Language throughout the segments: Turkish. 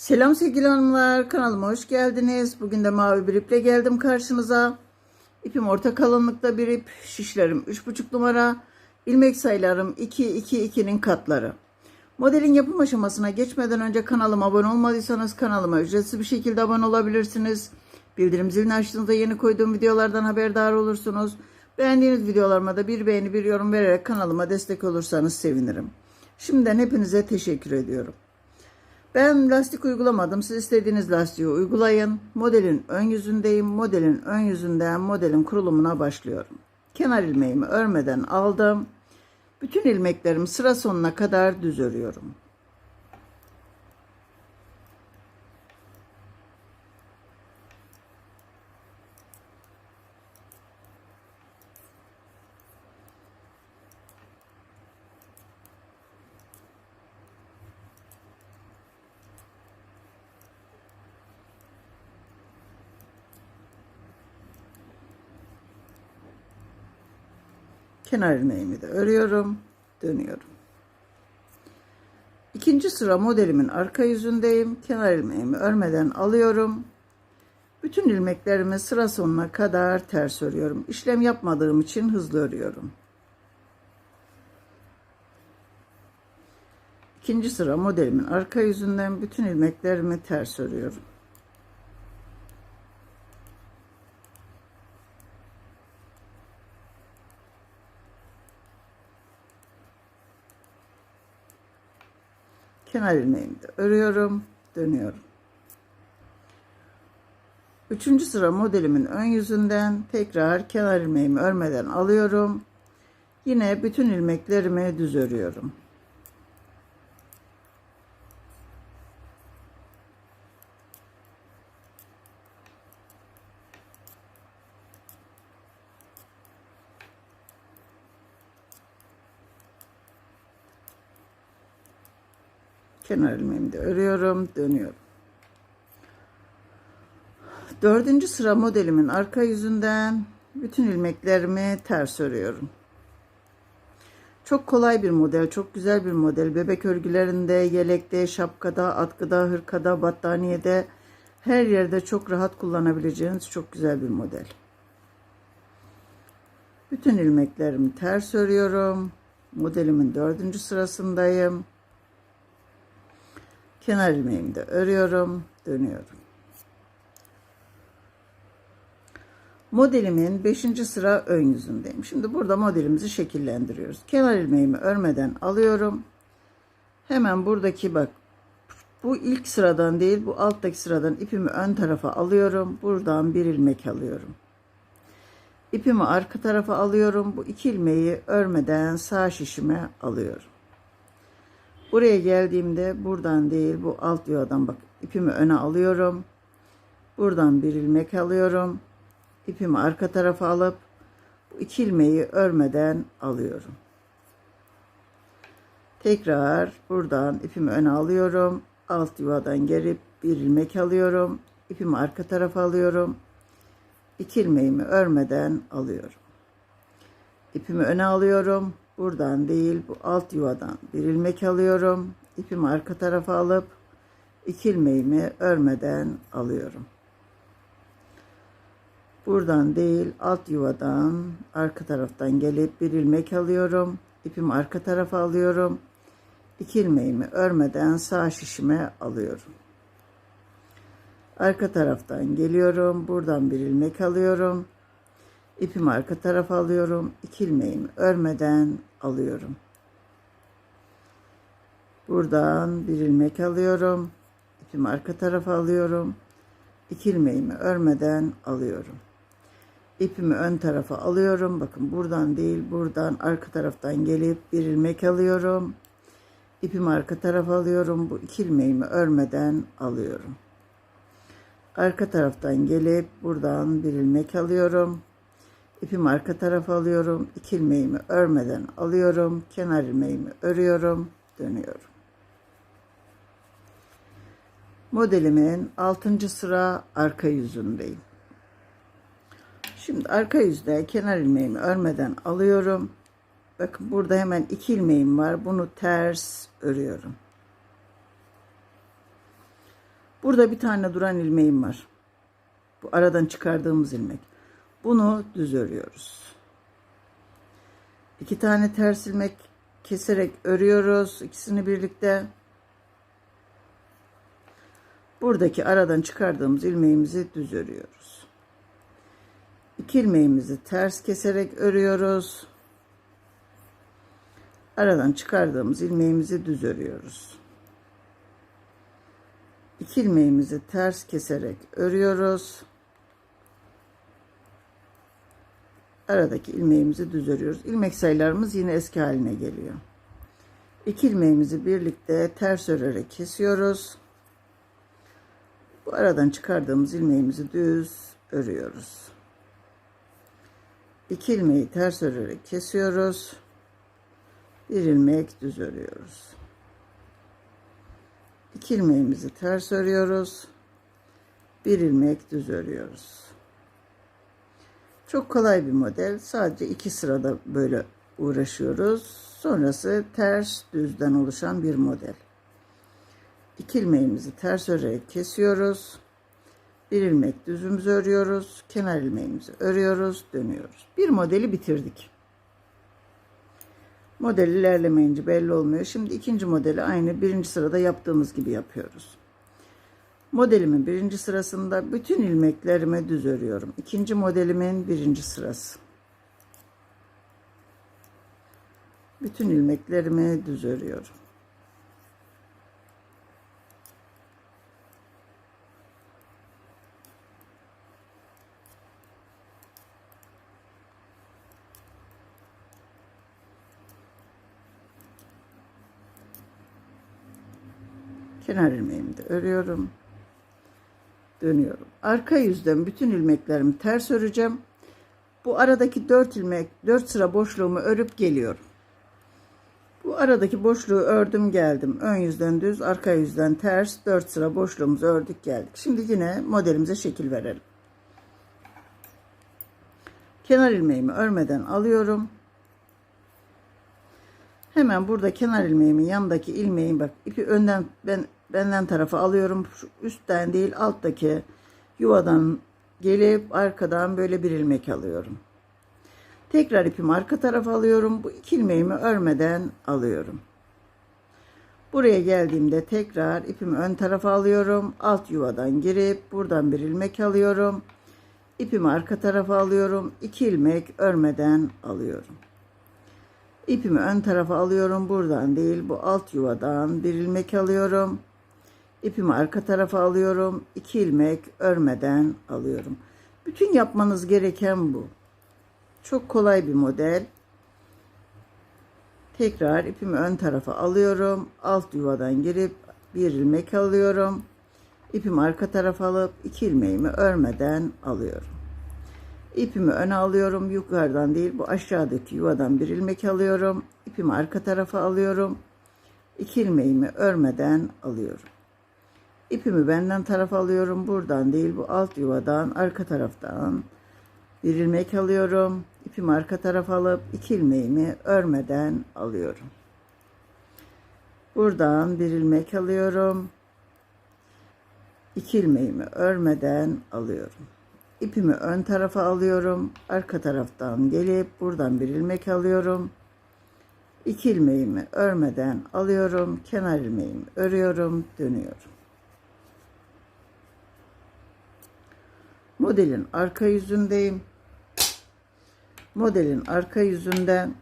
Selam sevgili hanımlar, kanalıma hoş geldiniz. Bugün de mavi bir iple geldim karşınıza. İpim orta kalınlıkta bir ip, şişlerim 3,5 numara, ilmek sayılarım 2, 2, 2'nin katları. Modelin yapım aşamasına geçmeden önce kanalıma abone olmadıysanız kanalıma ücretsiz bir şekilde abone olabilirsiniz. Bildirim zilini açtığınızda yeni koyduğum videolardan haberdar olursunuz. Beğendiğiniz videolarıma da bir beğeni bir yorum vererek kanalıma destek olursanız sevinirim. Şimdiden hepinize teşekkür ediyorum. Ben lastik uygulamadım. Siz istediğiniz lastiği uygulayın. Modelin ön yüzündeyim. Modelin ön yüzünden modelin kurulumuna başlıyorum. Kenar ilmeğimi örmeden aldım. Bütün ilmeklerimi sıra sonuna kadar düz örüyorum. Kenar ilmeğimi de örüyorum, dönüyorum. İkinci sıra modelimin arka yüzündeyim. Kenar ilmeğimi örmeden alıyorum. Bütün ilmeklerimi sıra sonuna kadar ters örüyorum. İşlem yapmadığım için hızlı örüyorum. İkinci sıra modelimin arka yüzünden bütün ilmeklerimi ters örüyorum. Kenar ilmeğimi de örüyorum, dönüyorum. Üçüncü sıra modelimin ön yüzünden tekrar kenar ilmeğimi örmeden alıyorum. Yine bütün ilmeklerimi düz örüyorum. Kenar ilmeğimi de örüyorum dönüyorum. Dördüncü sıra modelimin arka yüzünden bütün ilmeklerimi ters örüyorum. Çok kolay bir model çok güzel bir model. Bebek örgülerinde yelekte şapkada atkıda hırkada battaniyede her yerde çok rahat kullanabileceğiniz çok güzel bir model. Bütün ilmeklerimi ters örüyorum. Modelimin dördüncü sırasındayım kenar ilmeğimi de örüyorum dönüyorum. Modelimin 5. sıra ön yüzündeyim. Şimdi burada modelimizi şekillendiriyoruz. Kenar ilmeğimi örmeden alıyorum. Hemen buradaki bak bu ilk sıradan değil bu alttaki sıradan ipimi ön tarafa alıyorum. Buradan bir ilmek alıyorum. İpimi arka tarafa alıyorum. Bu iki ilmeği örmeden sağ şişime alıyorum Buraya geldiğimde buradan değil bu alt yuvadan bak ipimi öne alıyorum. Buradan bir ilmek alıyorum. İpimi arka tarafa alıp bu iki ilmeği örmeden alıyorum. Tekrar buradan ipimi öne alıyorum. Alt yuvadan gelip bir ilmek alıyorum. İpimi arka tarafa alıyorum. İki ilmeğimi örmeden alıyorum. İpimi öne alıyorum. Buradan değil bu alt yuvadan bir ilmek alıyorum. İpimi arka tarafa alıp iki ilmeğimi örmeden alıyorum. Buradan değil alt yuvadan arka taraftan gelip bir ilmek alıyorum. İpimi arka tarafa alıyorum. İki ilmeğimi örmeden sağ şişime alıyorum. Arka taraftan geliyorum. Buradan bir ilmek alıyorum. İpimi arka tarafa alıyorum. İki ilmeğimi örmeden alıyorum. Buradan bir ilmek alıyorum. İpimi arka tarafa alıyorum. İki ilmeğimi örmeden alıyorum. İpimi ön tarafa alıyorum. Bakın buradan değil buradan arka taraftan gelip bir ilmek alıyorum. İpimi arka tarafa alıyorum. Bu iki ilmeğimi örmeden alıyorum. Arka taraftan gelip buradan bir ilmek alıyorum İpimi arka tarafa alıyorum. İki ilmeğimi örmeden alıyorum. Kenar ilmeğimi örüyorum. Dönüyorum. Modelimin 6. sıra arka yüzündeyim. Şimdi arka yüzde kenar ilmeğimi örmeden alıyorum. Bakın burada hemen iki ilmeğim var. Bunu ters örüyorum. Burada bir tane duran ilmeğim var. Bu aradan çıkardığımız ilmek. Bunu düz örüyoruz. İki tane ters ilmek keserek örüyoruz. ikisini birlikte. Buradaki aradan çıkardığımız ilmeğimizi düz örüyoruz. İki ilmeğimizi ters keserek örüyoruz. Aradan çıkardığımız ilmeğimizi düz örüyoruz. İki ilmeğimizi ters keserek örüyoruz. Aradaki ilmeğimizi düz örüyoruz. İlmek sayılarımız yine eski haline geliyor. İki ilmeğimizi birlikte ters örerek kesiyoruz. Bu aradan çıkardığımız ilmeğimizi düz örüyoruz. İki ilmeği ters örerek kesiyoruz. Bir ilmek düz örüyoruz. İki ilmeğimizi ters örüyoruz. Bir ilmek düz örüyoruz. Çok kolay bir model. Sadece iki sırada böyle uğraşıyoruz. Sonrası ters düzden oluşan bir model. İki ilmeğimizi ters örerek kesiyoruz. Bir ilmek düzümüzü örüyoruz. Kenar ilmeğimizi örüyoruz. Dönüyoruz. Bir modeli bitirdik. Model ilerlemeyince belli olmuyor. Şimdi ikinci modeli aynı birinci sırada yaptığımız gibi yapıyoruz. Modelimin birinci sırasında bütün ilmeklerimi düz örüyorum. İkinci modelimin birinci sırası. Bütün ilmeklerimi düz örüyorum. Kenar ilmeğimi de örüyorum. Dönüyorum. Arka yüzden bütün ilmeklerimi ters öreceğim. Bu aradaki 4 ilmek, 4 sıra boşluğumu örüp geliyorum. Bu aradaki boşluğu ördüm geldim. Ön yüzden düz, arka yüzden ters 4 sıra boşluğumuzu ördük geldik. Şimdi yine modelimize şekil verelim. Kenar ilmeğimi örmeden alıyorum. Hemen burada kenar ilmeğimin yanındaki ilmeği bak ipi önden ben benden tarafa alıyorum. Şu üstten değil alttaki yuvadan gelip arkadan böyle bir ilmek alıyorum. Tekrar ipimi arka tarafa alıyorum. Bu iki ilmeğimi örmeden alıyorum. Buraya geldiğimde tekrar ipimi ön tarafa alıyorum. Alt yuvadan girip buradan bir ilmek alıyorum. İpimi arka tarafa alıyorum. İki ilmek örmeden alıyorum. İpimi ön tarafa alıyorum. Buradan değil bu alt yuvadan bir ilmek alıyorum. İpimi arka tarafa alıyorum. iki ilmek örmeden alıyorum. Bütün yapmanız gereken bu. Çok kolay bir model. Tekrar ipimi ön tarafa alıyorum. Alt yuvadan girip bir ilmek alıyorum. İpimi arka tarafa alıp iki ilmeğimi örmeden alıyorum. İpimi öne alıyorum. Yukarıdan değil bu aşağıdaki yuvadan bir ilmek alıyorum. İpimi arka tarafa alıyorum. İki ilmeğimi örmeden alıyorum. İpimi benden tarafa alıyorum. Buradan değil bu alt yuvadan arka taraftan bir ilmek alıyorum. İpimi arka tarafa alıp iki ilmeğimi örmeden alıyorum. Buradan bir ilmek alıyorum. İki ilmeğimi örmeden alıyorum. İpimi ön tarafa alıyorum. Arka taraftan gelip buradan bir ilmek alıyorum. İki ilmeğimi örmeden alıyorum. Kenar ilmeğimi örüyorum. Dönüyorum. Modelin arka yüzündeyim. Modelin arka yüzünden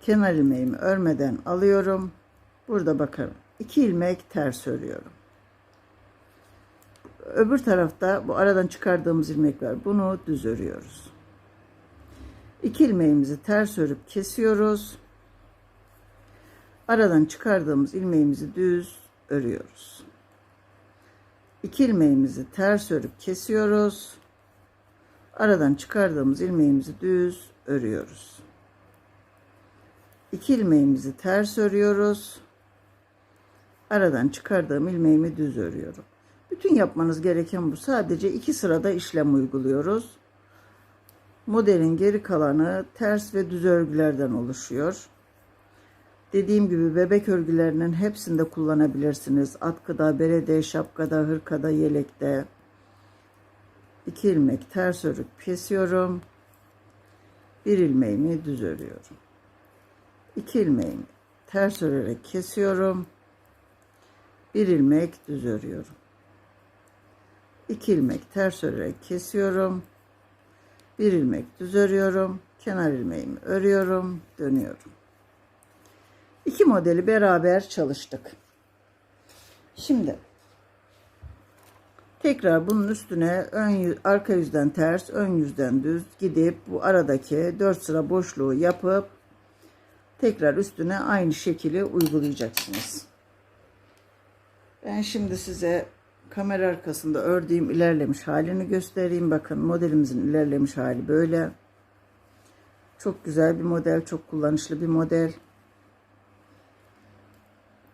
kenar ilmeğimi örmeden alıyorum. Burada bakarım. İki ilmek ters örüyorum. Öbür tarafta bu aradan çıkardığımız ilmek var. Bunu düz örüyoruz. İki ilmeğimizi ters örüp kesiyoruz. Aradan çıkardığımız ilmeğimizi düz örüyoruz. İki ilmeğimizi ters örüp kesiyoruz. Aradan çıkardığımız ilmeğimizi düz örüyoruz. İki ilmeğimizi ters örüyoruz. Aradan çıkardığım ilmeğimi düz örüyorum. Bütün yapmanız gereken bu. Sadece iki sırada işlem uyguluyoruz. Modelin geri kalanı ters ve düz örgülerden oluşuyor. Dediğim gibi bebek örgülerinin hepsinde kullanabilirsiniz. Atkıda, berede, şapkada, hırkada, yelekte. 2 ilmek ters örüp kesiyorum. Bir ilmeğimi düz örüyorum. 2 ilmeğimi ters örerek kesiyorum. Bir ilmek düz örüyorum. 2 ilmek ters örerek kesiyorum. Bir ilmek düz örüyorum. Kenar ilmeğimi örüyorum. Dönüyorum. İki modeli beraber çalıştık. Şimdi tekrar bunun üstüne ön yüz, arka yüzden ters, ön yüzden düz gidip bu aradaki 4 sıra boşluğu yapıp tekrar üstüne aynı şekli uygulayacaksınız. Ben şimdi size kamera arkasında ördüğüm ilerlemiş halini göstereyim. Bakın modelimizin ilerlemiş hali böyle. Çok güzel bir model, çok kullanışlı bir model.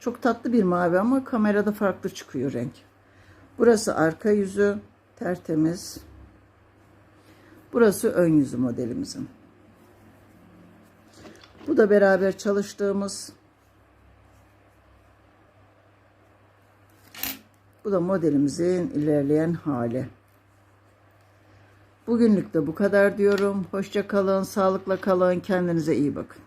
Çok tatlı bir mavi ama kamerada farklı çıkıyor renk. Burası arka yüzü, tertemiz. Burası ön yüzü modelimizin. Bu da beraber çalıştığımız Bu da modelimizin ilerleyen hali. Bugünlük de bu kadar diyorum. Hoşça kalın, sağlıkla kalın, kendinize iyi bakın.